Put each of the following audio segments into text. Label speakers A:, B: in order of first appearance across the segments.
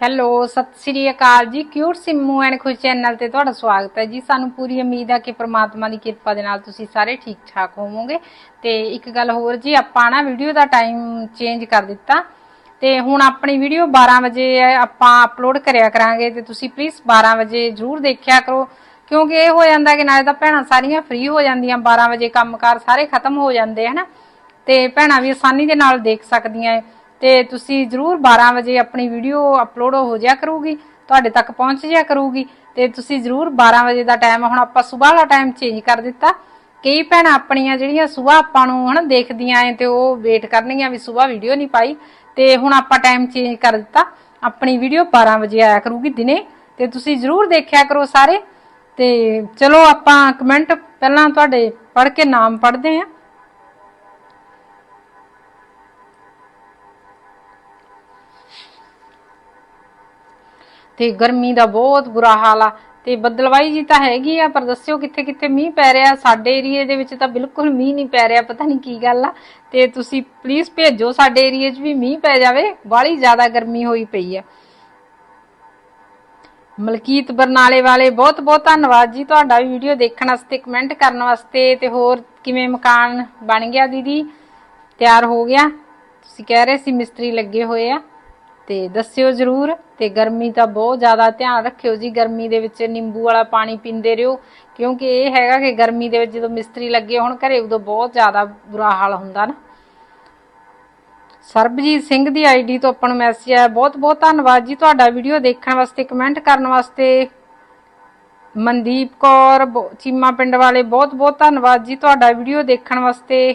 A: Hello, ਸਤਿ ਸ੍ਰੀ ਅਕਾਲ ਜੀ। Cute Simmu and Khush channel ਤੇ ਤੁਹਾਡਾ ਸਵਾਗਤ ਹੈ ਜੀ। ਸਾਨੂੰ ਪੂਰੀ ਉਮੀਦ ਹੈ ਕਿ ਪ੍ਰਮਾਤਮਾ ਦੀ ਕਿਰਪਾ ਦੇ ਨਾਲ ਤੁਸੀਂ ਸਾਰੇ ਠੀਕ ਠਾਕ ਹੋਵੋਗੇ। ਤੇ ਇੱਕ ਗੱਲ ਹੋਰ ਜੀ, ਆਪਾਂ ਨਾ ਵੀਡੀਓ ਦਾ ਟਾਈਮ ਚੇਂਜ ਕਰ ਦਿੱਤਾ। ਤੇ ਹੁਣ ਆਪਣੀ ਵੀਡੀਓ 12 ਵਜੇ ਆਪਾਂ ਅਪਲੋਡ ਕਰਿਆ ਕਰਾਂਗੇ ਤੇ ਤੁਸੀਂ ਪਲੀਜ਼ 12 ਵਜੇ ਜਰੂਰ ਦੇਖਿਆ ਕਰੋ। ਕਿਉਂਕਿ ਇਹ ਹੋ ਜਾਂਦਾ ਕਿ ਨਾਲੇ ਤਾਂ ਭੈਣਾਂ ਸਾਰੀਆਂ ਫ੍ਰੀ ਹੋ ਜਾਂਦੀਆਂ 12 ਵਜੇ ਕੰਮਕਾਰ ਸਾਰੇ ਖਤਮ ਹੋ ਜਾਂਦੇ, ਹਨਾ? ਤੇ ਭੈਣਾਂ ਵੀ ਆਸਾਨੀ ਦੇ ਨਾਲ ਦੇਖ ਸਕਦੀਆਂ ਹੈ ਤੇ ਤੁਸੀਂ ਜਰੂਰ 12 ਵਜੇ ਆਪਣੀ ਵੀਡੀਓ ਅਪਲੋਡ ਹੋ ਜਾਇਆ ਕਰੂਗੀ, ਤੁਹਾਡੇ ਤੱਕ ਪਹੁੰਚ ਜਾਇਆ ਕਰੂਗੀ, ਤੇ ਤੁਸੀਂ ਜਰੂਰ 12 ਵਜੇ ਦਾ ਟਾਈਮ ਹੁਣ ਆਪਾਂ ਸਵੇਰ ਵਾਲਾ ਟਾਈਮ ਚੇਂਜ ਕਰ ਦਿੱਤਾ। ਕਈ ਭੈਣਾਂ ਆਪਣੀਆਂ ਜਿਹੜੀਆਂ ਸਵੇਰ ਆਪਾਂ ਨੂੰ ਹਨਾ ਦੇਖਦੀਆਂ ਐ ਤੇ ਉਹ ਵੇਟ ਕਰਨਗੀਆਂ ਵੀ ਸਵੇਰ ਵੀਡੀਓ ਨਹੀਂ ਪਾਈ, ਤੇ ਹੁਣ ਆਪਾਂ ਟਾਈਮ ਚੇਂਜ ਕਰ ਦਿੱਤਾ। ਆਪਣੀ ਵੀਡੀਓ 12 ਵਜੇ ਆਇਆ ਕਰੂਗੀ ਦਿਨੇ, ਤੇ ਤੁਸੀਂ ਜਰੂਰ ਦੇਖਿਆ ਕਰੋ ਸਾਰੇ। ਤੇ ਚਲੋ ਆਪਾਂ ਕਮੈਂਟ ਪਹਿਲਾਂ ਤੁਹਾਡੇ ਪੜ੍ਹ ਕੇ ਨਾਮ ਪੜ੍ਹਦੇ ਆਂ। ਤੇ ਗਰਮੀ ਦਾ ਬਹੁਤ ਬੁਰਾ ਹਾਲ ਆ। ਤੇ ਬੱਦਲਵਾਈ ਜੀ ਤਾਂ ਹੈਗੀ ਆ, ਪਰ ਦੱਸਿਓ ਕਿੱਥੇ ਕਿੱਥੇ ਮੀਂਹ ਪੈ ਰਿਹਾ? ਸਾਡੇ ਏਰੀਏ ਦੇ ਵਿੱਚ ਤਾਂ ਬਿਲਕੁਲ ਮੀਂਹ ਨਹੀਂ ਪੈ ਰਿਹਾ, ਪਤਾ ਨਹੀਂ ਕੀ ਗੱਲ ਆ। ਤੇ ਤੁਸੀਂ ਪਲੀਜ਼ ਭੇਜੋ, ਸਾਡੇ ਏਰੀਏ 'ਚ ਵੀ ਮੀਂਹ ਪੈ ਜਾਵੇ ਬਾਹਲੀ ਜ਼ਿਆਦਾ ਗਰਮੀ ਹੋਈ ਪਈ ਆ। ਮਲਕੀਤ ਬਰਨਾਲੇ ਵਾਲੇ ਬਹੁਤ ਬਹੁਤ ਧੰਨਵਾਦ ਜੀ ਤੁਹਾਡਾ ਵੀ ਵੀਡੀਓ ਦੇਖਣ ਵਾਸਤੇ ਕਮੈਂਟ ਕਰਨ ਵਾਸਤੇ, ਤੇ ਹੋਰ ਕਿਵੇਂ ਮਕਾਨ ਬਣ ਗਿਆ ਦੀਦੀ? ਤਿਆਰ ਹੋ ਗਿਆ? ਤੁਸੀਂ ਕਹਿ ਰਹੇ ਸੀ ਮਿਸਤਰੀ ਲੱਗੇ ਹੋਏ ਆ। ਤੇ ਦੱਸਿਓ ਜਰੂਰ, ਤੇ ਗਰਮੀ ਤਾਂ ਬਹੁਤ ਜ਼ਿਆਦਾ ਧਿਆਨ ਰੱਖਿਓ ਜੀ। ਗਰਮੀ ਦੇ ਵਿੱਚ ਨਿੰਬੂ ਵਾਲਾ ਪਾਣੀ ਪੀਂਦੇ ਰਹੋ, ਕਿਉਂਕਿ ਇਹ ਹੈਗਾ ਕਿ ਗਰਮੀ ਦੇ ਵਿੱਚ ਜਦੋਂ ਮਿਸਤਰੀ ਲੱਗੇ ਹੋਣ ਘਰੇ, ਉਦੋਂ ਬਹੁਤ ਜ਼ਿਆਦਾ ਬੁਰਾ ਹਾਲ ਹੁੰਦਾ ਨਾ। ਸਰਬਜੀਤ ਸਿੰਘ ਦੀ ਆਈਡੀ ਤੋਂ ਆਪਾਂ ਨੂੰ ਮੈਸੇਜ ਆਇਆ। ਬਹੁਤ ਬਹੁਤ ਧੰਨਵਾਦ ਜੀ ਤੁਹਾਡਾ ਵੀਡੀਓ ਦੇਖਣ ਵਾਸਤੇ ਕਮੈਂਟ ਕਰਨ ਵਾਸਤੇ। ਮਨਦੀਪ ਕੌਰ ਚੀਮਾ ਪਿੰਡ ਵਾਲੇ ਬਹੁਤ ਬਹੁਤ ਧੰਨਵਾਦ ਜੀ ਤੁਹਾਡਾ ਵੀਡੀਓ ਦੇਖਣ ਵਾਸਤੇ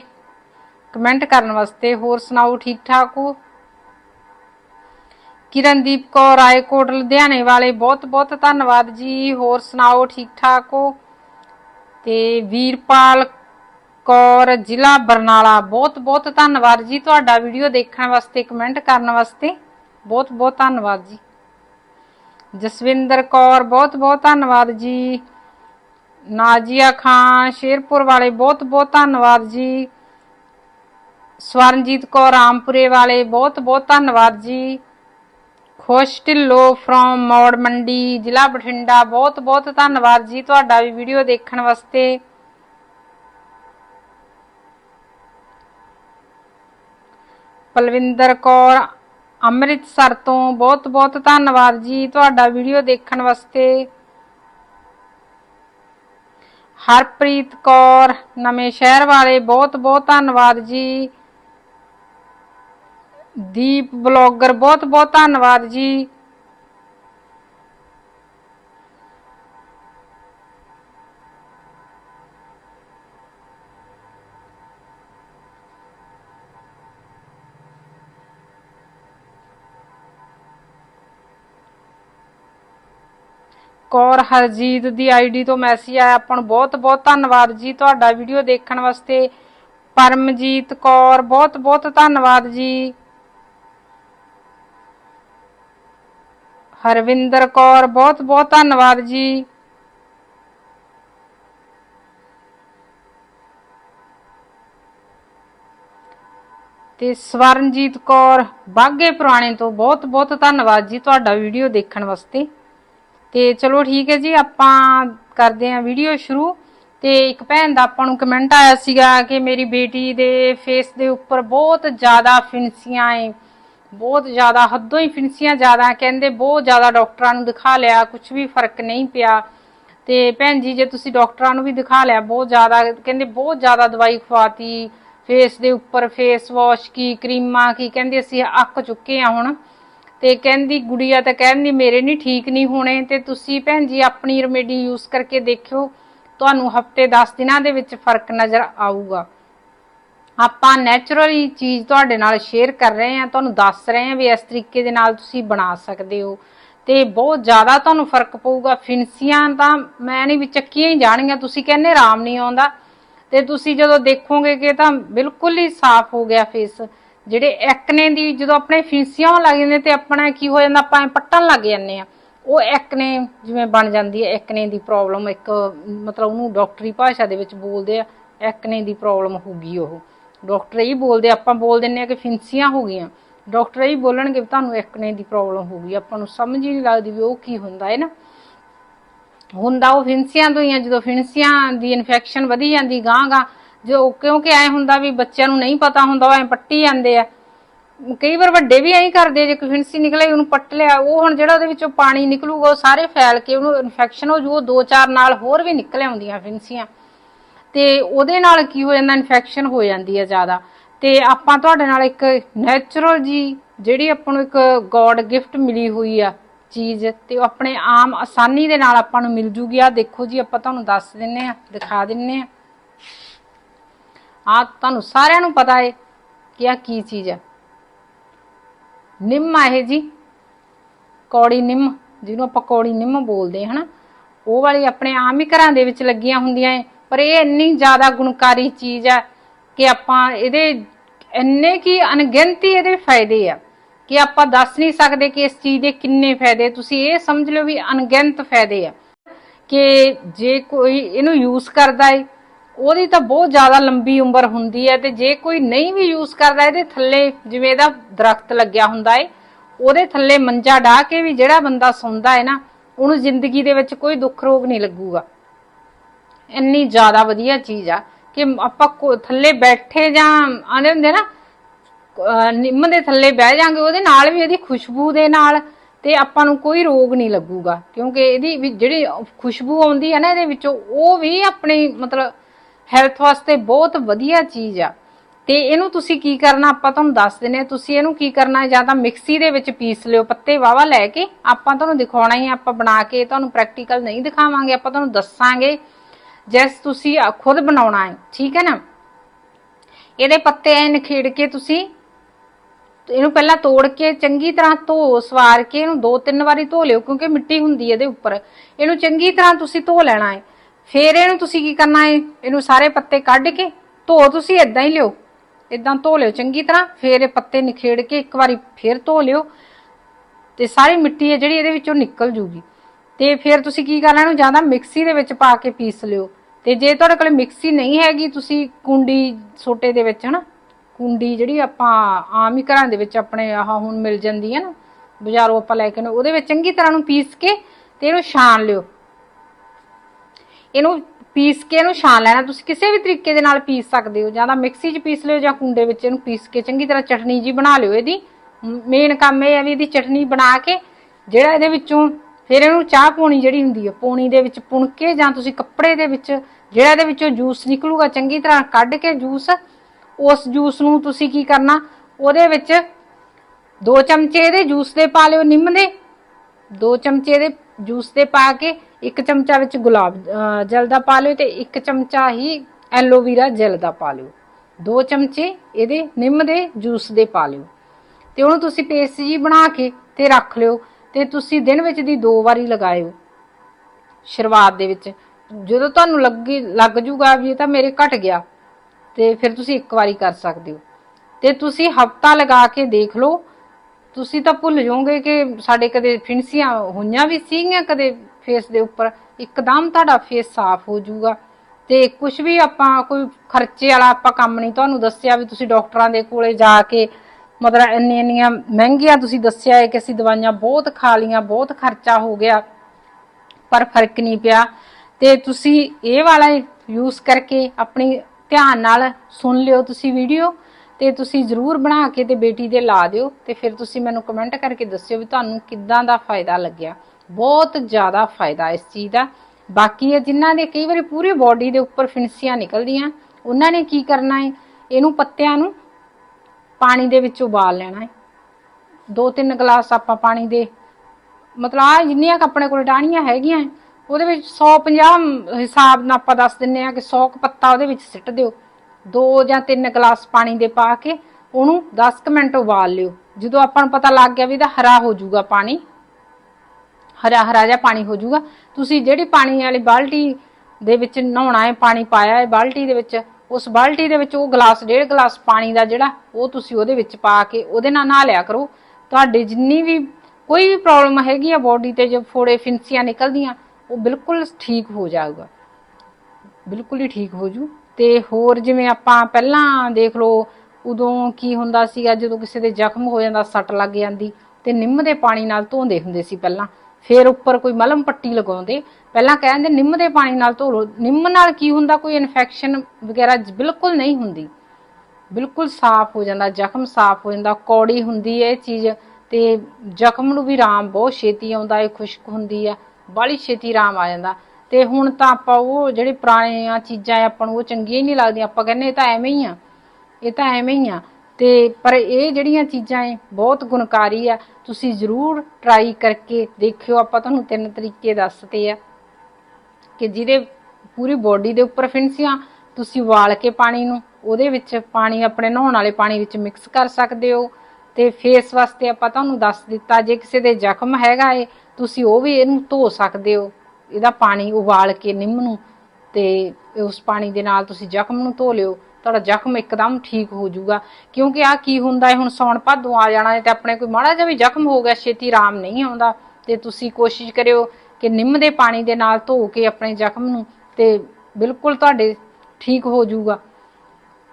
A: ਕਮੈਂਟ ਕਰਨ ਵਾਸਤੇ। ਹੋਰ ਸੁਣਾਓ ਠੀਕ ਠਾਕ ਹੋ? ਕਿਰਨਦੀਪ ਕੌਰ ਰਾਏਕੋਟ ਲੁਧਿਆਣੇ ਵਾਲੇ, ਬਹੁਤ ਬਹੁਤ ਧੰਨਵਾਦ ਜੀ। ਹੋਰ ਸੁਣਾਓ, ਠੀਕ ਠਾਕ ਹੋ? ਤੇ ਵੀਰਪਾਲ ਕੌਰ, ਜ਼ਿਲ੍ਹਾ ਬਰਨਾਲਾ, ਬਹੁਤ ਬਹੁਤ ਧੰਨਵਾਦ ਜੀ ਤੁਹਾਡਾ ਵੀਡੀਓ ਦੇਖਣ ਵਾਸਤੇ, ਕਮੈਂਟ ਕਰਨ ਵਾਸਤੇ। ਬਹੁਤ ਬਹੁਤ ਧੰਨਵਾਦ ਜੀ। ਜਸਵਿੰਦਰ ਕੌਰ, ਬਹੁਤ ਬਹੁਤ ਧੰਨਵਾਦ ਜੀ। ਨਾਜੀਆ ਖਾਨ, ਸ਼ੇਰਪੁਰ ਵਾਲੇ, ਬਹੁਤ ਬਹੁਤ ਧੰਨਵਾਦ ਜੀ। ਸਵਰਨਜੀਤ ਕੌਰ ਰਾਮਪੁਰੇ ਵਾਲੇ, ਬਹੁਤ ਬਹੁਤ ਧੰਨਵਾਦ ਜੀ। ਖੁਸ਼ ਢਿੱਲੋ ਫਰੋਮ ਮੌੜ ਮੰਡੀ, ਜ਼ਿਲ੍ਹਾ ਬਠਿੰਡਾ। ਬਹੁਤ ਬਹੁਤ ਧੰਨਵਾਦ ਜੀ ਤੁਹਾਡਾ ਵੀ ਵੀਡੀਓ ਦੇਖਣ ਵਾਸਤੇ। ਪਲਵਿੰਦਰ ਕੌਰ ਅੰਮ੍ਰਿਤਸਰ ਤੋਂ, ਬਹੁਤ ਬਹੁਤ ਧੰਨਵਾਦ ਜੀ ਤੁਹਾਡਾ ਵੀਡੀਓ ਦੇਖਣ ਵਾਸਤੇ। ਹਰਪ੍ਰੀਤ ਕੌਰ, ਨਵੇਂ ਸ਼ਹਿਰ ਵਾਲੇ, ਬਹੁਤ ਬਹੁਤ ਧੰਨਵਾਦ ਜੀ। ਦੀਪ ਬਲੌਗਰ, ਬਹੁਤ ਬਹੁਤ ਧੰਨਵਾਦ ਜੀ। ਕੌਰ ਹਰਜੀਤ ਦੀ ਆਈਡੀ ਤੋਂ ਮੈਸੇਜ ਆਇਆ, ਆਪਾਂ ਨੂੰ ਬਹੁਤ ਬਹੁਤ ਧੰਨਵਾਦ ਜੀ ਤੁਹਾਡਾ ਵੀਡੀਓ ਦੇਖਣ ਵਾਸਤੇ। ਪਰਮਜੀਤ ਕੌਰ, ਬਹੁਤ ਬਹੁਤ ਧੰਨਵਾਦ ਜੀ। ਹਰਵਿੰਦਰ ਕੌਰ, ਬਹੁਤ ਬਹੁਤ ਧੰਨਵਾਦ ਜੀ। ਤੇ ਸਵਰਨਜੀਤ ਕੌਰ, ਬਾਗੇ ਪੁਰਾਣੇ ਤੋਂ ਬਹੁਤ ਬਹੁਤ ਧੰਨਵਾਦ ਜੀ ਤੁਹਾਡਾ ਵੀਡੀਓ ਦੇਖਣ ਵਾਸਤੇ। ਤੇ ਚਲੋ ਠੀਕ ਹੈ ਜੀ, ਆਪਾਂ ਕਰਦੇ ਹਾਂ ਵੀਡੀਓ ਸ਼ੁਰੂ। ਤੇ ਇੱਕ ਭੈਣ ਦਾ ਆਪਾਂ ਨੂੰ ਕਮੈਂਟ ਆਇਆ ਸੀਗਾ ਕਿ ਮੇਰੀ ਬੇਟੀ ਦੇ ਫੇਸ ਦੇ ਉੱਪਰ ਬਹੁਤ ਜ਼ਿਆਦਾ ਫਿੰਸੀਆਂ ਏ। ਬਹੁਤ ਜ਼ਿਆਦਾ, ਹੱਦੋਂ ਹੀ ਫਿੰਸੀਆਂ ਜ਼ਿਆਦਾ, ਕਹਿੰਦੇ ਬਹੁਤ ਜ਼ਿਆਦਾ ਡਾਕਟਰਾਂ ਨੂੰ ਦਿਖਾ ਲਿਆ ਕੁਝ ਵੀ ਫ਼ਰਕ ਨਹੀਂ ਪਿਆ। ਤੇ ਭੈਣ ਜੀ, ਜੇ ਤੁਸੀਂ ਡਾਕਟਰਾਂ ਨੂੰ ਵੀ ਦਿਖਾ ਲਿਆ, ਬਹੁਤ ਜ਼ਿਆਦਾ, ਕਹਿੰਦੇ ਬਹੁਤ ਜ਼ਿਆਦਾ ਦਵਾਈ ਖਵਾਤੀ ਫੇਸ ਦੇ ਉੱਪਰ ਫੇਸ ਵਾਸ਼ ਕੀ, ਕਰੀਮਾਂ ਕੀ, ਕਹਿੰਦੇ ਅਸੀਂ ਅੱਕ ਚੁੱਕੇ ਆ ਹੁਣ। ਤੇ ਕਹਿੰਦੀ, ਗੁੜੀਆ ਤਾਂ ਕਹਿੰਦੀ ਮੇਰੇ ਨਹੀਂ ਠੀਕ ਨਹੀਂ ਹੋਣੇ, ਤੇ ਤੁਸੀਂ ਭੈਣ ਜੀ ਆਪਣੀ ਰੈਮੇਡੀ ਯੂਜ਼ ਕਰਕੇ ਦੇਖਿਓ, ਤੁਹਾਨੂੰ ਹਫ਼ਤੇ 10 ਦਿਨਾਂ ਦੇ ਵਿੱਚ ਫ਼ਰਕ ਨਜ਼ਰ ਆਊਗਾ। ਆਪਾਂ ਨੈਚੁਰਲੀ ਚੀਜ਼ ਤੁਹਾਡੇ ਨਾਲ ਸ਼ੇਅਰ ਕਰ ਰਹੇ ਹਾਂ, ਤੁਹਾਨੂੰ ਦੱਸ ਰਹੇ ਹਾਂ ਵੀ ਇਸ ਤਰੀਕੇ ਦੇ ਨਾਲ ਤੁਸੀਂ ਬਣਾ ਸਕਦੇ ਹੋ। ਤੇ ਬਹੁਤ ਜ਼ਿਆਦਾ ਤੁਹਾਨੂੰ ਫ਼ਰਕ ਪਊਗਾ। ਫਿੰਸੀਆਂ ਤਾਂ ਮੈਂ ਨਹੀਂ ਵੀ ਚੱਕੀਆਂ ਹੀ ਜਾਣੀਆਂ ਤੁਸੀਂ ਕਹਿੰਦੇ ਆਰਾਮ ਨਹੀਂ ਆਉਂਦਾ। ਤੇ ਤੁਸੀਂ ਜਦੋਂ ਦੇਖੋਗੇ ਕਿ ਤਾਂ ਬਿਲਕੁਲ ਹੀ ਸਾਫ਼ ਹੋ ਗਿਆ ਫੇਸ ਜਿਹੜੇ ਐਕਨੇ ਦੀ ਜਦੋਂ ਆਪਣੇ ਫਿੰਸੀਆਂ ਹੋਣ ਲੱਗ ਜਾਂਦੇ ਤੇ ਆਪਣਾ ਕੀ ਹੋ ਜਾਂਦਾ, ਆਪਾਂ ਪੱਟਣ ਲੱਗ ਜਾਂਦੇ ਆ ਉਹ ਐਕਨੇ ਜਿਵੇਂ ਬਣ ਜਾਂਦੀ ਹੈ ਐਕਨੇ ਦੀ ਪ੍ਰੋਬਲਮ ਇੱਕ ਮਤਲਬ ਉਹਨੂੰ ਡਾਕਟਰੀ ਭਾਸ਼ਾ ਦੇ ਵਿੱਚ ਬੋਲਦੇ ਆ ਐਕਨੇ ਦੀ ਪ੍ਰੋਬਲਮ ਹੋਗੀ ਉਹ। ਡਾਕਟਰ ਇਹ ਬੋਲਦੇ ਆਪਾਂ ਬੋਲ ਦਿੰਨੇ ਆ ਕਿ ਫਿੰਸੀਆਂ ਹੋ ਗਈਆਂ। ਡਾਕਟਰ ਇਹ ਬੋਲਣਗੇ ਤੁਹਾਨੂੰ ਐਕਨੇ ਦੀ ਪ੍ਰੋਬਲਮ ਹੋ ਗਈ। ਆਪਾਂ ਨੂੰ ਸਮਝ ਹੀ ਨਹੀਂ ਲੱਗਦੀ ਵੀ ਉਹ ਕੀ ਹੁੰਦਾ ਹੈ ਨਾ। ਹੁੰਦਾ ਉਹ ਫਿੰਸੀਆਂ ਤੋਂ ਹੀ ਆ, ਜਦੋਂ ਫਿੰਸੀਆਂ ਦੀ ਇਨਫੈਕਸ਼ਨ ਵਧੀ ਜਾਂਦੀ ਗਾਂ ਗਾਂ ਜੋ ਕਿਉਂਕਿ ਐ ਹੁੰਦਾ ਵੀ ਬੱਚਿਆਂ ਨੂੰ ਨਹੀਂ ਪਤਾ ਹੁੰਦਾ, ਉਹ ਐ ਪੱਟੀ ਜਾਂਦੇ ਆ। ਕਈ ਵਾਰ ਵੱਡੇ ਵੀ ਐਂ ਕਰਦੇ, ਜੇ ਕੋਈ ਫਿੰਸੀ ਨਿਕਲੇ, ਉਹਨੂੰ ਪੱਟ ਲਿਆ, ਉਹ ਹੁਣ ਜਿਹੜਾ ਉਹਦੇ ਵਿੱਚੋਂ ਪਾਣੀ ਨਿਕਲੂਗਾ, ਉਹ ਸਾਰੇ ਫੈਲ ਕੇ ਉਹਨੂੰ ਇਨਫੈਕਸ਼ਨ ਹੋ ਜੂ, ਉਹ ਦੋ ਚਾਰ ਨਾਲ ਹੋਰ ਵੀ ਨਿਕਲ ਆਉਂਦੀਆਂ ਫਿੰਸੀਆਂ। ਤੇ ਉਹਦੇ ਨਾਲ ਕੀ ਹੋ ਜਾਂਦਾ ਇਨਫੈਕਸ਼ਨ ਹੋ ਜਾਂਦੀ ਹੈ ਜ਼ਿਆਦਾ। ਤੇ ਆਪਾਂ ਤੁਹਾਡੇ ਨਾਲ ਇੱਕ ਨੈਚੁਰਲ ਜੀ, ਜਿਹੜੀ ਆਪਾਂ ਨੂੰ ਇੱਕ ਗੋਡ ਗਿਫਟ ਮਿਲੀ ਹੋਈ ਆ ਚੀਜ਼, ਤੇ ਉਹ ਆਪਣੇ ਆਮ ਆਸਾਨੀ ਦੇ ਨਾਲ ਆਪਾਂ ਨੂੰ ਮਿਲ ਜੂਗੀ। ਆ ਦੇਖੋ ਜੀ, ਆਪਾਂ ਤੁਹਾਨੂੰ ਦੱਸ ਦਿੰਨੇ ਆ, ਦਿਖਾ ਦਿੰਨੇ ਆ। ਆ ਤੁਹਾਨੂੰ ਸਾਰਿਆਂ ਨੂੰ ਪਤਾ ਹੈ ਕਿ ਆ ਕੀ ਚੀਜ਼ ਆ। ਨਿੰਮ ਆ ਇਹ ਜੀ, ਕੌੜੀ ਨਿੰਮ, ਜਿਹਨੂੰ ਆਪਾਂ ਕੌੜੀ ਨਿੰਮ ਬੋਲਦੇ ਹਾਂ ਹਨਾ। ਉਹ ਵਾਲੀ ਆਪਣੇ ਆਮ ਹੀ ਘਰਾਂ ਦੇ ਵਿੱਚ ਲੱਗੀਆਂ ਹੁੰਦੀਆਂ ਏ। ਪਰ ਇਹ ਇੰਨੀ ਜ਼ਿਆਦਾ ਗੁਣਕਾਰੀ ਚੀਜ਼ ਹੈ ਕਿ ਆਪਾਂ ਇਹਦੇ ਇੰਨੇ ਕੀ ਅਣਗਿਣਤੀ ਇਹਦੇ ਫਾਇਦੇ ਆ ਕਿ ਆਪਾਂ ਦੱਸ ਨਹੀਂ ਸਕਦੇ ਕਿ ਇਸ ਚੀਜ਼ ਦੇ ਕਿੰਨੇ ਫਾਇਦੇ। ਤੁਸੀਂ ਇਹ ਸਮਝ ਲਓ ਵੀ ਅਣਗਿਣਤ ਫਾਇਦੇ ਆ ਕਿ ਜੇ ਕੋਈ ਇਹਨੂੰ ਯੂਜ਼ ਕਰਦਾ ਏ, ਉਹਦੀ ਤਾਂ ਬਹੁਤ ਜ਼ਿਆਦਾ ਲੰਬੀ ਉਮਰ ਹੁੰਦੀ ਹੈ ਤੇ ਜੇ ਕੋਈ ਨਹੀਂ ਵੀ ਯੂਜ਼ ਕਰਦਾ ਇਹਦੇ ਥੱਲੇ ਜਿਵੇਂ ਇਹਦਾ ਦਰਖਤ ਲੱਗਿਆ ਹੁੰਦਾ ਏ, ਉਹਦੇ ਥੱਲੇ ਮੰਜਾ ਢਾ ਕੇ ਵੀ ਜਿਹੜਾ ਬੰਦਾ ਸੌਂਦਾ ਹੈ ਨਾ, ਉਹਨੂੰ ਜ਼ਿੰਦਗੀ ਦੇ ਵਿੱਚ ਕੋਈ ਦੁੱਖ ਰੋਗ ਨਹੀਂ ਲੱਗੂਗਾ। ਇੰਨੀ ਜ਼ਿਆਦਾ ਵਧੀਆ ਚੀਜ਼ ਆ ਕਿ ਆਪਾਂ ਕੋ- ਥੱਲੇ ਬੈਠੇ ਜਾਂ ਆਂਦੇ ਹੁੰਦੇ ਨਾ ਅਹ ਨਿੰਮ ਦੇ ਥੱਲੇ ਬਹਿ ਜਾਾਂਗੇ ਉਹਦੇ ਨਾਲ ਵੀ ਉਹਦੀ ਖੁਸ਼ਬੂ ਦੇ ਨਾਲ ਤੇ ਆਪਾਂ ਨੂੰ ਕੋਈ ਰੋਗ ਨਹੀਂ ਲੱਗੂਗਾ। ਕਿਉਂਕਿ ਇਹਦੀ ਵੀ ਜਿਹੜੀ ਖੁਸ਼ਬੂ ਆਉਂਦੀ ਹੈ ਨਾ ਇਹਦੇ ਵਿੱਚੋਂ ਉਹ ਵੀ ਆਪਣੀ ਮਤਲਬ ਹੈਲਥ ਵਾਸਤੇ ਬਹੁਤ ਵਧੀਆ ਚੀਜ਼ ਆ। ਤੇ ਇਹਨੂੰ ਤੁਸੀਂ ਕੀ ਕਰਨਾ ਆਪਾਂ ਤੁਹਾਨੂੰ ਦੱਸ ਦਿੰਨੇ ਆ ਤੁਸੀਂ ਇਹਨੂੰ ਕੀ ਕਰਨਾ ਹੈ ਜਾਂ ਤਾਂ ਮਿਕਸੀ ਦੇ ਵਿੱਚ ਪੀਸ ਲਿਓ ਪੱਤੇ ਵਾਵਾ ਲੈ ਕੇ ਆਪਾਂ ਤੁਹਾਨੂੰ ਦਿਖਾਉਣਾ ਹੀ ਆ, ਆਪਾਂ ਬਣਾ ਕੇ ਤੁਹਾਨੂੰ ਪ੍ਰੈਕਟੀਕਲ ਨਹੀਂ ਦਿਖਾਵਾਂਗੇ ਆਪਾਂ ਤੁਹਾਨੂੰ ਦੱਸਾਂਗੇ ਜੈਸ ਤੁਸੀਂ ਆ ਖੁਦ ਬਣਾਉਣਾ ਹੈ, ਠੀਕ ਹੈ ਨਾ? ਇਹਦੇ ਪੱਤੇ ਐ ਨਖੇੜ ਕੇ ਤੁਸੀਂ ਇਹਨੂੰ ਪਹਿਲਾਂ ਤੋੜ ਕੇ ਚੰਗੀ ਤਰ੍ਹਾਂ ਧੋ, ਸਵਾਰ ਕੇ ਇਹਨੂੰ ਦੋ ਤਿੰਨ ਵਾਰੀ ਧੋ ਲਿਓ, ਕਿਉਂਕਿ ਮਿੱਟੀ ਹੁੰਦੀ ਹੈ ਇਹਦੇ ਉੱਪਰ। ਇਹਨੂੰ ਚੰਗੀ ਤਰ੍ਹਾਂ ਤੁਸੀਂ ਧੋ ਲੈਣਾ ਹੈ। ਫਿਰ ਇਹਨੂੰ ਤੁਸੀਂ ਕੀ ਕਰਨਾ ਹੈ? ਇਹਨੂੰ ਸਾਰੇ ਪੱਤੇ ਕੱਢ ਕੇ ਧੋ ਤੁਸੀਂ ਇਦਾਂ ਹੀ ਲਿਓ। ਇਦਾਂ ਧੋ ਲਿਓ ਚੰਗੀ ਤਰ੍ਹਾਂ, ਫਿਰ ਇਹ ਪੱਤੇ ਨਿਖੇੜ ਕੇ ਇੱਕ ਵਾਰੀ ਫਿਰ ਧੋ ਲਿਓ ਤੇ ਸਾਰੀ ਮਿੱਟੀ ਹੈ ਜਿਹੜੀ ਇਹਦੇ ਵਿੱਚੋਂ ਨਿਕਲ ਜੂਗੀ। ਤੇ ਫਿਰ ਤੁਸੀਂ ਕੀ ਕਰਨਾ ਇਹਨੂੰ ਜਾਂ ਮਿਕਸੀ ਦੇ ਵਿੱਚ ਪਾ ਕੇ ਪੀਸ ਲਿਓ। ਤੇ ਜੇ ਤੁਹਾਡੇ ਕੋਲ ਮਿਕਸੀ ਨਹੀਂ ਹੈਗੀ ਤੁਸੀਂ ਕੁੰਡੀ ਛੋਟੇ ਦੇ ਵਿੱਚ ਹਨਾ? ਕੁੰਡੀ ਜਿਹੜੀ ਆਪਾਂ ਆਮ ਹੀ ਘਰਾਂ ਦੇ ਵਿੱਚ ਆਪਣੇ ਆਹ ਹੁਣ ਮਿਲ ਜਾਂਦੀ ਹੈ ਨਾ ਬਾਜ਼ਾਰੋਂ ਆਪਾਂ ਲੈ ਕੇ ਆਉਂਦੇ, ਉਹਦੇ ਵਿੱਚ ਚੰਗੀ ਤਰ੍ਹਾਂ ਨੂੰ ਪੀਸ ਕੇ ਤੇ ਇਹਨੂੰ ਛਾਣ ਲਿਓ। ਇਹਨੂੰ ਪੀਸ ਕੇ ਇਹਨੂੰ ਛਾਣ ਲੈਣਾ ਤੁਸੀਂ ਕਿਸੇ ਵੀ ਤਰੀਕੇ ਦੇ ਨਾਲ ਪੀਸ ਸਕਦੇ ਹੋ ਜਾਂ ਤਾਂ ਮਿਕਸੀ 'ਚ ਪੀਸ ਲਿਓ ਜਾਂ ਕੁੰਡੇ ਵਿੱਚ ਇਹਨੂੰ ਪੀਸ ਕੇ ਚੰਗੀ ਤਰ੍ਹਾਂ ਚਟਨੀ ਜੀ ਬਣਾ ਲਿਓ ਇਹਦੀ। ਮੇਨ ਕੰਮ ਇਹ ਹੈ ਵੀ ਇਹਦੀ ਚਟਨੀ ਬਣਾ ਕੇ ਜਿਹੜਾ ਇਹਦੇ ਵਿੱਚੋਂ ਫਿਰ ਇਹਨੂੰ ਚਾਹ ਪੋਣੀ ਜਿਹੜੀ ਹੁੰਦੀ ਹੈ ਪੋਣੀ ਦੇ ਵਿੱਚ ਪੁਣ ਕੇ ਜਾਂ ਤੁਸੀਂ ਕੱਪੜੇ ਦੇ ਵਿੱਚ, ਜਿਹੜਾ ਇਹਦੇ ਵਿੱਚੋਂ ਜੂਸ ਨਿਕਲੂਗਾ, ਚੰਗੀ ਤਰ੍ਹਾਂ ਕੱਢ ਕੇ ਜੂਸ ਉਸ ਜੂਸ ਨੂੰ ਤੁਸੀਂ ਕੀ ਕਰਨਾ, ਉਹਦੇ ਵਿੱਚ ਦੋ ਚਮਚੇ ਇਹਦੇ ਜੂਸ ਦੇ ਪਾ ਲਿਓ ਨਿੰਮ ਦੇ, ਦੋ ਚਮਚੇ ਦੇ ਜੂਸ ਦੇ ਪਾ ਕੇ, ਇੱਕ ਚਮਚਾ ਵਿੱਚ ਗੁਲਾਬ ਜਲ ਦਾ ਪਾ ਲਿਓ ਤੇ ਇੱਕ ਚਮਚਾ ਹੀ ਐਲੋਵੀਰਾ ਜੈਲ ਦਾ ਪਾ ਲਿਓ। ਦੋ ਚਮਚੇ ਇਹਦੇ ਨਿੰਮ ਦੇ ਜੂਸ ਦੇ ਪਾ ਲਿਓ। ਤੇ ਉਹਨੂੰ ਤੁਸੀਂ ਪੇਸਟ ਜੀ ਬਣਾ ਕੇ ਤੇ ਰੱਖ ਲਿਓ। ਤੇ ਤੁਸੀਂ ਦਿਨ ਵਿੱਚ ਦੀ ਦੋ ਵਾਰੀ ਲਗਾਇਓ ਸ਼ੁਰੂਆਤ ਦੇ ਵਿੱਚ। ਜਦੋਂ ਤੁਹਾਨੂੰ ਲੱਗੀ, ਲੱਗ ਜੂਗਾ ਵੀ ਇਹ ਤਾਂ ਮੇਰੇ ਘਟ ਗਿਆ, ਤੇ ਫਿਰ ਤੁਸੀਂ ਇੱਕ ਵਾਰੀ ਕਰ ਸਕਦੇ ਹੋ। ਤੇ ਤੁਸੀਂ ਹਫਤਾ ਲਗਾ ਕੇ ਦੇਖ ਲਓ। ਤੁਸੀਂ ਤਾਂ ਭੁੱਲ ਜਾਓਗੇ ਕਿ ਸਾਡੇ ਕਦੇ ਫਿੰਸੀਆਂ ਹੋਈਆਂ ਵੀ ਸੀਗੀਆਂ ਕਦੇ ਫੇਸ ਦੇ ਉੱਪਰ। ਇੱਕਦਮ ਤੁਹਾਡਾ ਫੇਸ ਸਾਫ਼ ਹੋ ਜਾਊਗਾ ਤੇ ਕੁਝ ਵੀ ਆਪਾਂ, ਕੋਈ ਖਰਚੇ ਵਾਲਾ ਆਪਾਂ ਕੰਮ ਨਹੀਂ। ਤੁਹਾਨੂੰ ਦੱਸਿਆ ਵੀ ਤੁਸੀਂ ਡਾਕਟਰਾਂ ਦੇ ਕੋਲੇ ਜਾ ਕੇ ਮਤਲਬ ਇੰਨੀਆਂ ਇੰਨੀਆਂ ਮਹਿੰਗੀਆਂ ਤੁਸੀਂ ਦੱਸਿਆ ਹੈ ਕਿ ਅਸੀਂ ਦਵਾਈਆਂ ਬਹੁਤ ਖਾ ਲੀਆਂ ਬਹੁਤ ਖਰਚਾ ਹੋ ਗਿਆ, ਪਰ ਫ਼ਰਕ ਨਹੀਂ ਪਿਆ। ਤੇ ਤੁਸੀਂ ਇਹ ਵਾਲਾ ਯੂਜ਼ ਕਰਕੇ ਆਪਣੀ ਧਿਆਨ ਨਾਲ ਸੁਣ ਲਿਓ ਤੁਸੀਂ ਵੀਡੀਓ ਤੇ ਤੁਸੀਂ ਜਰੂਰ ਬਣਾ ਕੇ ਤੇ ਬੇਟੀ ਦੇ ਲਾ ਦਿਓ ਤੇ ਫਿਰ ਤੁਸੀਂ ਮੈਨੂੰ ਕਮੈਂਟ ਕਰਕੇ ਦੱਸਿਓ ਵੀ ਤੁਹਾਨੂੰ ਕਿੱਦਾਂ ਦਾ ਫਾਇਦਾ ਲੱਗਿਆ। ਬਹੁਤ ਜ਼ਿਆਦਾ ਫਾਇਦਾ ਇਸ ਚੀਜ਼ ਦਾ। ਬਾਕੀ ਇਹ ਜਿਨ੍ਹਾਂ ਦੇ ਕਈ ਵਾਰੀ ਪੂਰੇ ਬਾਡੀ ਦੇ ਉੱਪਰ ਫਿੰਸੀਆਂ ਨਿਕਲਦੀਆਂ, ਉਹਨਾਂ ਨੇ ਕੀ ਕਰਨਾ ਹੈ? ਇਹਨੂੰ ਪੱਤਿਆਂ ਨੂੰ ਪਾਣੀ ਦੇ ਵਿੱਚ ਉਬਾਲ ਲੈਣਾ ਹੈ। ਦੋ ਤਿੰਨ ਗਲਾਸ ਆਪਾਂ ਪਾਣੀ ਦੇ, ਮਤਲਬ ਆ ਜਿੰਨੀਆਂ ਕੁ ਆਪਣੇ ਕੋਲ ਡਾਣੀਆਂ ਹੈਗੀਆਂ, ਉਹਦੇ ਵਿੱਚ 150 ਹਿਸਾਬ ਨਾਲ ਆਪਾਂ ਦੱਸ ਦਿੰਨੇ ਆ ਕਿ 100 ਕੁ ਪੱਤਾ ਉਹਦੇ ਵਿੱਚ ਸਿੱਟ ਦਿਓ। ਦੋ ਜਾਂ ਤਿੰਨ ਗਲਾਸ ਪਾਣੀ ਦੇ ਪਾ ਕੇ ਉਹਨੂੰ 10 ਕੁ ਮਿੰਟ ਉਬਾਲ ਲਿਓ। ਜਦੋਂ ਆਪਾਂ ਨੂੰ ਪਤਾ ਲੱਗ ਗਿਆ ਵੀ ਇਹਦਾ ਹਰਾ ਹੋ ਜਾਊਗਾ ਪਾਣੀ, ਹਰਾ ਹਰਾ ਜਿਹਾ ਪਾਣੀ ਹੋ ਜਾਊਗਾ। ਤੁਸੀਂ ਜਿਹੜੀ ਪਾਣੀ ਵਾਲੀ ਬਾਲਟੀ ਦੇ ਵਿੱਚ ਨਹਾਉਣਾ ਹੈ, ਪਾਣੀ ਪਾਇਆ ਹੈ, ਬਾਲਟੀ ਦੇ ਵਿੱਚ ਉਸ ਬਾਲਟੀ ਦੇ ਵਿੱਚ ਉਹ ਗਲਾਸ, ਡੇਢ ਗਲਾਸ ਪਾਣੀ ਦਾ ਜਿਹੜਾ ਉਹ ਤੁਸੀਂ ਉਹਦੇ ਵਿੱਚ ਪਾ ਕੇ ਉਹਦੇ ਨਾਲ ਨਹਾ ਲਿਆ ਕਰੋ। ਤੁਹਾਡੀ ਜਿੰਨੀ ਵੀ ਕੋਈ ਵੀ ਪ੍ਰੋਬਲਮ ਹੈਗੀ ਆ ਬਾਡੀ ਤੇ ਜੋ ਫੋੜੇ, ਫਿੰਸੀਆਂ ਨਿਕਲਦੀਆਂ, ਉਹ ਬਿਲਕੁਲ ਠੀਕ ਹੋ ਜਾਊਗਾ। ਬਿਲਕੁਲ ਹੀ ਠੀਕ ਹੋ ਜੂ। ਤੇ ਹੋਰ ਜਿਵੇਂ ਆਪਾਂ ਪਹਿਲਾਂ ਦੇਖ ਲਓ, ਉਦੋਂ ਕੀ ਹੁੰਦਾ ਸੀਗਾ, ਜਦੋਂ ਕਿਸੇ ਦੇ ਜ਼ਖਮ ਹੋ ਜਾਂਦਾ, ਸੱਟ ਲੱਗ ਜਾਂਦੀ, ਤੇ ਨਿੰਮ ਦੇ ਪਾਣੀ ਨਾਲ ਧੋਂਦੇ ਹੁੰਦੇ ਸੀ ਪਹਿਲਾਂ। ਫਿਰ ਉੱਪਰ ਕੋਈ ਮਲਮ ਪੱਟੀ ਲਗਾਉਂਦੇ। ਪਹਿਲਾਂ ਕਹਿੰਦੇ ਨਿੰਮ ਦੇ ਪਾਣੀ ਨਾਲ ਧੋ ਲਓ ਨਿੰਮ ਨਾਲ ਕੀ ਹੁੰਦਾ? ਕੋਈ ਇਨਫੈਕਸ਼ਨ ਵਗੈਰਾ ਬਿਲਕੁਲ ਨਹੀਂ ਹੁੰਦੀ। ਬਿਲਕੁਲ ਸਾਫ਼ ਹੋ ਜਾਂਦਾ, ਜ਼ਖਮ ਸਾਫ਼ ਹੋ ਜਾਂਦਾ, ਕੌੜੀ ਹੁੰਦੀ ਹੈ ਇਹ ਚੀਜ਼। ਤੇ ਜ਼ਖਮ ਨੂੰ ਵੀ ਆਰਾਮ, ਬਹੁਤ ਛੇਤੀ ਆਉਂਦਾ ਹੈ ਖੁਸ਼ਕ ਹੁੰਦੀ ਆ ਬਾਹਲੀ ਛੇਤੀ ਆਰਾਮ ਆ ਜਾਂਦਾ। ਤੇ ਹੁਣ ਤਾਂ ਆਪਾਂ ਉਹ ਜਿਹੜੇ ਪੁਰਾਣੀਆਂ ਚੀਜ਼ਾਂ ਆ, ਆਪਾਂ ਨੂੰ ਉਹ ਚੰਗੀਆਂ ਹੀ ਨਹੀਂ ਲੱਗਦੀਆਂ। ਆਪਾਂ ਕਹਿੰਦੇ ਇਹ ਤਾਂ ਐਵੇਂ ਹੀ ਆ, ਇਹ ਤਾਂ ਐਵੇਂ ਹੀ ਆ। ਤੇ ਪਰ ਇਹ ਜਿਹੜੀਆਂ ਚੀਜ਼ਾਂ ਏ ਬਹੁਤ ਗੁਣਕਾਰੀ ਆ, ਤੁਸੀਂ ਜ਼ਰੂਰ ਟਰਾਈ ਕਰਕੇ ਦੇਖਿਓ, ਆਪਾਂ ਤੁਹਾਨੂੰ ਤਿੰਨ ਤਰੀਕੇ ਦੱਸਦੇ ਆ ਕਿ ਜਿਹਦੇ ਪੂਰੀ ਬੋਡੀ ਦੇ ਉੱਪਰ ਫਿੰਸੀਆਂ ਤੁਸੀਂ ਉਬਾਲ ਕੇ ਪਾਣੀ ਨੂੰ ਉਹਦੇ ਵਿੱਚ ਪਾਣੀ, ਆਪਣੇ ਨਹਾਉਣ ਵਾਲੇ ਪਾਣੀ ਵਿੱਚ ਮਿਕਸ ਕਰ ਸਕਦੇ ਹੋ ਤੇ ਫੇਸ ਵਾਸਤੇ ਆਪਾਂ ਤੁਹਾਨੂੰ ਦੱਸ ਦਿੱਤਾ, ਜੇ ਕਿਸੇ ਦੇ ਜ਼ਖਮ ਹੈਗਾ ਏ, ਤੁਸੀਂ ਉਹ ਵੀ ਇਹਨੂੰ ਧੋ ਸਕਦੇ ਹੋ, ਇਹਦਾ ਪਾਣੀ ਉਬਾਲ ਕੇ, ਨਿੰਮ ਨੂੰ ਤੇ ਉਸ ਪਾਣੀ ਦੇ ਨਾਲ ਤੁਸੀਂ ਜ਼ਖਮ ਨੂੰ ਧੋ ਲਿਓ। ਤੁਹਾਡਾ ਜ਼ਖਮ ਇੱਕਦਮ ਠੀਕ ਹੋ ਜਾਊਗਾ। ਕਿਉਂਕਿ ਆ ਕੀ ਹੁੰਦਾ ਹੈ, ਹੁਣ ਸੌਣ ਭਾਦੋਂ ਆ ਜਾਣਾ ਤੇ ਆਪਣੇ ਕੋਈ ਮਾੜਾ ਜਿਹਾ ਵੀ ਜ਼ਖਮ ਹੋ ਗਿਆ, ਛੇਤੀ ਆਰਾਮ ਨਹੀਂ ਆਉਂਦਾ। ਤੇ ਤੁਸੀਂ ਕੋਸ਼ਿਸ਼ ਕਰਿਓ ਕਿ ਨਿੰਮ ਦੇ ਪਾਣੀ ਦੇ ਨਾਲ ਧੋ ਕੇ ਆਪਣੇ ਜ਼ਖਮ ਨੂੰ ਤੇ ਬਿਲਕੁਲ ਤੁਹਾਡੇ ਠੀਕ ਹੋ ਜਾਊਗਾ।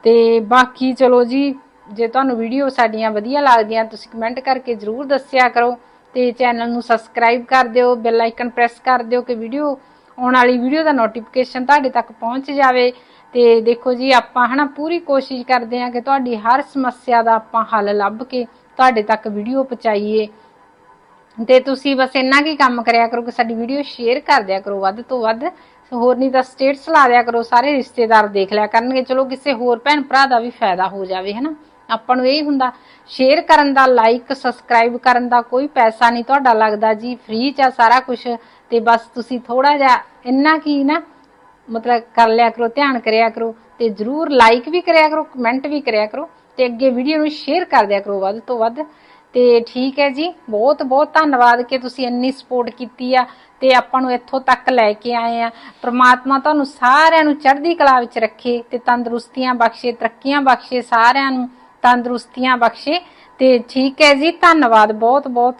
A: ਤੇ ਬਾਕੀ ਚਲੋ ਜੀ, ਜੇ ਤੁਹਾਨੂੰ ਵੀਡੀਓ ਸਾਡੀਆਂ ਵਧੀਆ ਲੱਗਦੀਆਂ ਤੁਸੀਂ ਕਮੈਂਟ ਕਰਕੇ ਜਰੂਰ ਦੱਸਿਆ ਕਰੋ ਤੇ ਚੈਨਲ ਨੂੰ ਸਬਸਕ੍ਰਾਈਬ ਕਰ ਦਿਓ, ਬੈਲ ਆਈਕਨ ਪ੍ਰੈਸ ਕਰ ਦਿਓ ਕਿ ਵੀਡੀਓ ਆਉਣ ਵਾਲੀ ਵੀਡੀਓ ਦਾ ਨੋਟੀਫਿਕੇਸ਼ਨ ਤੁਹਾਡੇ ਤੱਕ ਪਹੁੰਚ ਜਾਵੇ। ਤੇ ਦੇਖੋ ਜੀ, ਆਪਾਂ ਹਨਾ ਪੂਰੀ ਕੋਸ਼ਿਸ਼ ਕਰਦੇ ਹਾਂ ਕਿ ਤੁਹਾਡੀ ਹਰ ਸਮੱਸਿਆ ਦਾ ਆਪਾਂ ਹੱਲ ਲੱਭ ਕੇ ਤੁਹਾਡੇ ਤੱਕ ਵੀਡੀਓ ਪਹੁੰਚਾਈਏ। ਤੇ ਤੁਸੀਂ ਬਸ ਇੰਨਾ ਕੀ ਕੰਮ ਕਰਿਆ ਕਰੋ ਕਿ ਸਾਡੀ ਵੀਡੀਓ ਸ਼ੇਅਰ ਕਰ ਦਿਆ ਕਰੋ ਵੱਧ ਤੋਂ ਵੱਧ। ਹੋਰ ਨਹੀਂ ਤਾਂ ਸਟੇਟਸ ਲਾ ਦਿਆ ਕਰੋ, ਸਾਰੇ ਰਿਸ਼ਤੇਦਾਰ ਦੇਖ ਲਿਆ ਕਰਨਗੇ। ਚਲੋ ਕਿਸੇ ਹੋਰ ਭੈਣ ਭਰਾ ਦਾ ਵੀ ਫਾਇਦਾ ਹੋ ਜਾਵੇ ਹਨਾ। ਆਪਾਂ ਨੂੰ ਇਹ ਹੁੰਦਾ ਸ਼ੇਅਰ ਕਰਨ ਦਾ ਲਾਈਕ ਸਬਸਕ੍ਰਾਈਬ ਕਰਨ ਦਾ ਕੋਈ ਪੈਸਾ ਨਹੀਂ ਤੁਹਾਡਾ ਲੱਗਦਾ ਜੀ। ਫ੍ਰੀ ਚ ਆ ਸਾਰਾ ਕੁਝ ਤੇ ਬਸ ਤੁਸੀਂ ਥੋੜਾ ਜਿਹਾ ਇੰਨਾ ਕੀ ਨਾ ਮਤਲਬ ਕਰ ਲਿਆ ਕਰੋ, ਧਿਆਨ ਕਰਿਆ ਕਰੋ ਤੇ ਜਰੂਰ ਲਾਈਕ ਵੀ ਕਰਿਆ ਕਰੋ ਕਮੈਂਟ ਵੀ ਕਰਿਆ ਕਰੋ ਤੇ ਅੱਗੇ ਵੀਡੀਓ ਨੂੰ ਸ਼ੇਅਰ ਕਰ ਦਿਆ ਕਰੋ ਵੱਧ ਤੋਂ ਵੱਧ। ਤੇ ਠੀਕ ਹੈ ਜੀ, ਬਹੁਤ ਬਹੁਤ ਧੰਨਵਾਦ ਕਿ ਤੁਸੀਂ ਇੰਨੀ ਸਪੋਰਟ ਕੀਤੀ ਆ ਤੇ ਆਪਾਂ ਨੂੰ ਇੱਥੋਂ ਤੱਕ ਲੈ ਕੇ ਆਏ ਆ। ਪ੍ਰਮਾਤਮਾ ਤੁਹਾਨੂੰ ਸਾਰਿਆਂ ਨੂੰ ਚੜ੍ਹਦੀ ਕਲਾ ਵਿੱਚ ਰੱਖੇ ਤੇ ਤੰਦਰੁਸਤੀਆਂ ਬਖਸ਼ੇ, ਤਰੱਕੀਆਂ ਬਖਸ਼ੇ ਸਾਰਿਆਂ ਨੂੰ ਤੰਦਰੁਸਤੀਆਂ ਬਖਸ਼ੇ। ਤੇ ਠੀਕ ਹੈ ਜੀ, ਧੰਨਵਾਦ, ਬਹੁਤ ਬਹੁਤ।